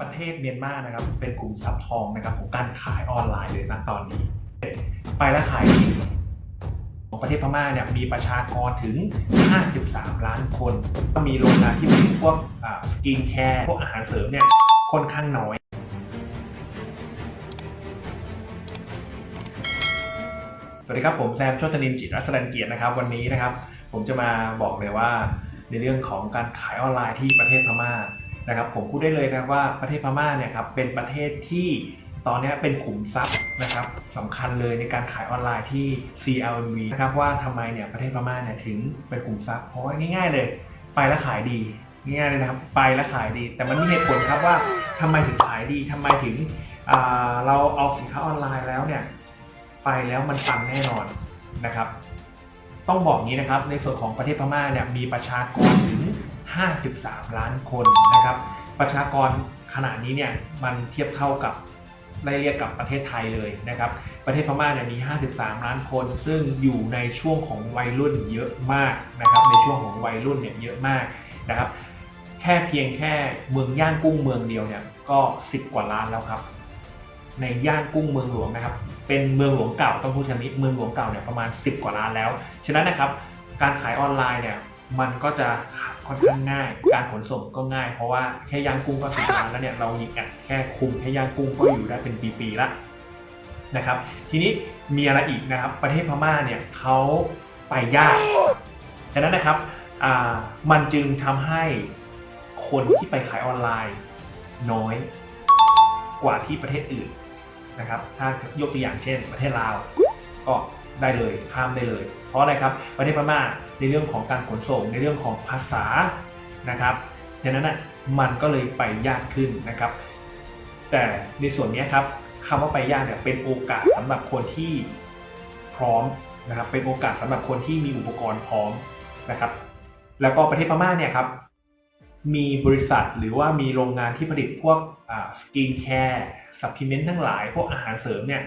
ประเทศเมียนมานะครับ เป็นกลุ่มทรัพย์ทองนะครับของการขายออนไลน์เลยนะตอนนี้ ไปแล้วขายของประเทศพม่าเนี่ยมีประชากรถึง 53 ล้านคน ก็มีโรงงานที่ผลิตพวกสกินแคร์พวกอาหารเสริมเนี่ยค่อนข้างน้อยสวัสดีครับ ผมแซมโชตนินจิตรัศดันเกียรตินะครับ วันนี้นะครับ ผมจะมาบอกเลยว่าในเรื่องของการขายออนไลน์ที่ประเทศพม่า นะครับผมพูดได้เลยนะว่าประเทศพม่าเนี่ยครับเป็นประเทศที่ตอนนี้เป็นขุมทรัพย์นะครับสำคัญเลยในการขายออนไลน์ที่ CLV นะครับว่าทำไมเนี่ยประเทศพม่าเนี่ยถึงเป็นขุมทรัพย์เพราะว่าง่าย ๆ เลย ไปแล้วขายดีง่ายๆเลยนะครับไปแล้วขายดี แต่มันมีเหตุผลครับว่าทำไมถึงขายดีทำไมถึงอ่าเราเอาสินค้าออนไลน์แล้วเนี่ยไปแล้วมันปังแน่นอนนะครับ ต้องบอกงี้นะครับในส่วนของประเทศพม่าเนี่ยมีประชากรถึง 53 ล้านคนนะครับ ประชากรขณะนี้เนี่ยมันเทียบเท่ากับได้เรียกกับประเทศไทยเลยนะครับ ประเทศพม่าเนี่ยมี 53 ล้านคน ซึ่งอยู่ในช่วงของวัยรุ่นเยอะมากนะครับ ในช่วงของวัยรุ่นเนี่ยเยอะมากนะครับ แค่เพียงแค่เมืองย่างกุ้งเมืองเดียวเนี่ยก็ 10 กว่าล้านแล้วครับ ในย่างกุ้งเมืองหลวงนะครับ เป็นเมืองหลวงเก่าต้องพูดชนิดเมืองหลวงเก่าเนี่ยประมาณ 10 กว่าล้านแล้ว ฉะนั้นนะครับ การขายออนไลน์เนี่ย มันก็จะค่อนข้างง่าย การขนส่งก็ง่าย เพราะว่าแค่ย่างกุ้งก็สิบล้านแล้วเนี่ยเราหยิงแอดแค่คุมแค่ย่างกุ้งก็อยู่ได้เป็นปีๆละนะครับ ทีนี้มีอะไรอีกนะครับ ประเทศพม่าเนี่ยเขาไปยากฉะนั้นนะครับมันจึงทำให้คนที่ไปขายออนไลน์น้อยกว่าที่ประเทศอื่นนะครับ ถ้ายกตัวอย่างเช่น ประเทศลาวก็ ได้เลยข้ามได้เลย เพราะอะไรครับประเทศพม่าในเรื่องของการขนส่งในเรื่องของภาษานะครับดังนั้นอะมันก็เลยไปยากขึ้นนะครับ แต่ในส่วนนี้ครับคำว่าไปยากเนี่ยเป็นโอกาสสำหรับคนที่พร้อมนะครับเป็นโอกาสสำหรับคนที่มีอุปกรณ์พร้อมนะครับ แล้วก็ประเทศพม่าเนี่ยครับมีบริษัทหรือว่ามีโรงงานที่ผลิตพวกสกินแคร์สัพพลิเมนต์ทั้งหลาย พวกอาหารเสริมเนี่ย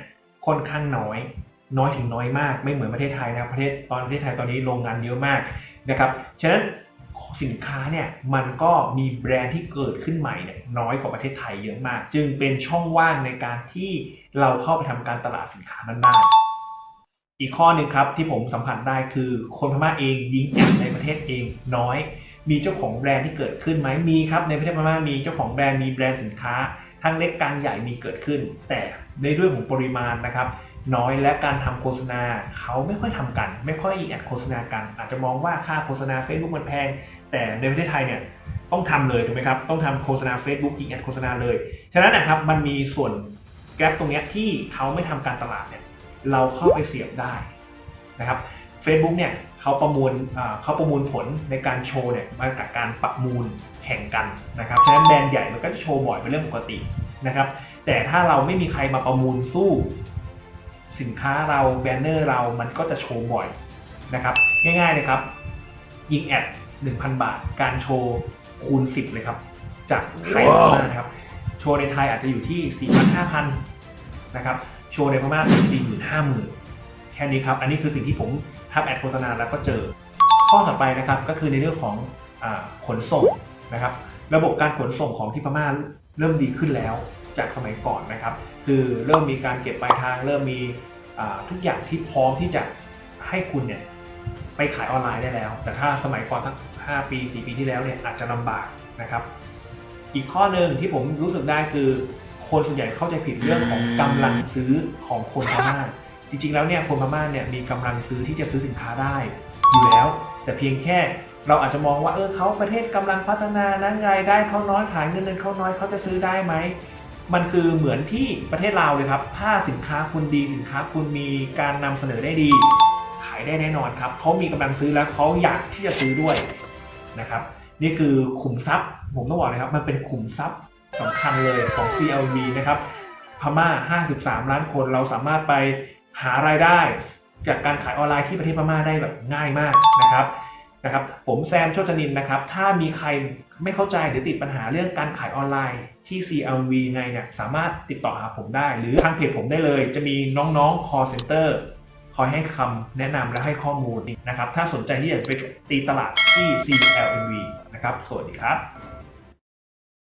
ค่อนข้างน้อย น้อยถึงน้อยมาก ไม่เหมือนประเทศไทยนะประเทศตอนประเทศไทยตอนนี้โรงงานเยอะมากนะครับฉะนั้นสินค้าเนี่ยมันก็มีแบรนด์ที่เกิดขึ้นใหม่เนี่ยน้อยกว่าประเทศไทยเยอะมาก จึงเป็นช่องว่างในการที่เราเข้าไปทำการตลาดสินค้านั้นได้อีกข้อหนึ่งครับที่ผมสัมผัสได้คือคนพม่าเองยิงแอดในประเทศเองน้อย มีเจ้าของแบรนด์ที่เกิดขึ้นไหมมีครับในประเทศพม่ามีเจ้าของแบรนด์มีแบรนด์สินค้า ทั้งเล็กกลางใหญ่มีเกิดขึ้น แต่ในเรื่องของปริมาณนะครับ น้อยและการทำโฆษณาเขาไม่ค่อยทำกัน ไม่ค่อยแอดโฆษณากัน อาจจะมองว่าค่าโฆษณา Facebook มันแพง แต่ในประเทศไทยเนี่ยต้องทำเลยถูกไหมครับต้องทำโฆษณา Facebook ยิงแอดโฆษณาเลยฉะนั้นนะครับมันมีส่วนแกลบตรงนี้ที่เขาไม่ทำการตลาดเนี่ยเราเข้าไปเสียบได้นะครับ Facebook เนี่ยเขาประมวลเขาประมวลผลในการโชว์เนี่ยมาจากการประมูลแข่งกันนะครับฉะนั้นแบรนด์ใหญ่มันก็จะโชว์บ่อยเป็นเรื่องปกตินะครับแต่ถ้าเราไม่มีใครมาประมูลสู้ สินค้าเราแบนเนอร์เรามันก็จะโชว์บ่อยนะครับ ง่ายๆเลยครับ ยิงแอด 1,000 บาท การโชว์คูณ 10 เลยครับ จากไทยพม่านะครับ โชว์ในไทยอาจจะอยู่ที่ 4 5 0 0 0นะครับ โชว์ในพม่าเป็น40,000 50,000 แค่นี้ครับ อันนี้คือสิ่งที่ผมทำแอดโฆษณาแล้วก็เจอ ข้อต่อไปนะครับก็คือในเรื่องของอขนส่งนะครับ ระบบการขนส่งของที่พม่าเริ่มดีขึ้นแล้วจากสมัยก่อนนะครับ คือเริ่มมีการเก็บปลายทาง เริ่มมี ทุกอย่างที่พร้อมที่จะให้คุณเนี่ยไปขายออนไลน์ได้แล้ว แต่ถ้าสมัยก่อนสัก 5 ปี 4 ปีที่แล้วเนี่ยอาจจะลำบากนะครับ อีกข้อหนึ่งที่ผมรู้สึกได้คือ คนส่วนใหญ่เข้าใจผิดเรื่องของกำลังซื้อของคนพม่าจริงๆแล้วเนี่ยคนพม่าเนี่ยมีกำลังซื้อที่จะซื้อสินค้าได้อยู่แล้ว แต่เพียงแค่เราอาจจะมองว่าเออเขาประเทศกำลังพัฒนานั้นรายได้เขาน้อยขายเงินเดือนเขาน้อยเขาจะซื้อได้ไหม มันคือเหมือนที่ประเทศลาวเลยครับ ถ้าสินค้าคุณดีสินค้าคุณมีการนำเสนอได้ดี ขายได้แน่นอนครับเขามีกำลังซื้อแล้วเขาอยากที่จะซื้อด้วยนะครับนี่คือขุมทรัพย์ผมต้องบอกเลยครับมันเป็นขุมทรัพย์สำคัญเลยของ CLV นะครับพม่า 53 ล้านคนเราสามารถไปหารายได้ จากการขายออนไลน์ที่ประเทศพม่าได้แบบง่ายมากนะครับ นะครับผมแซมโชตนินนะครับถ้ามีใครไม่เข้าใจหรือติดปัญหาเรื่องการขายออนไลน์ที่ CLV ไงเนี่ยสามารถติดต่อหาผมได้ หรือทางเพจผมได้เลย จะมีน้องๆ call center คอยให้คำแนะนำและให้ข้อมูลนะครับถ้าสนใจที่อยากไปตีตลาดที่ CLV นะครับสวัสดีครับ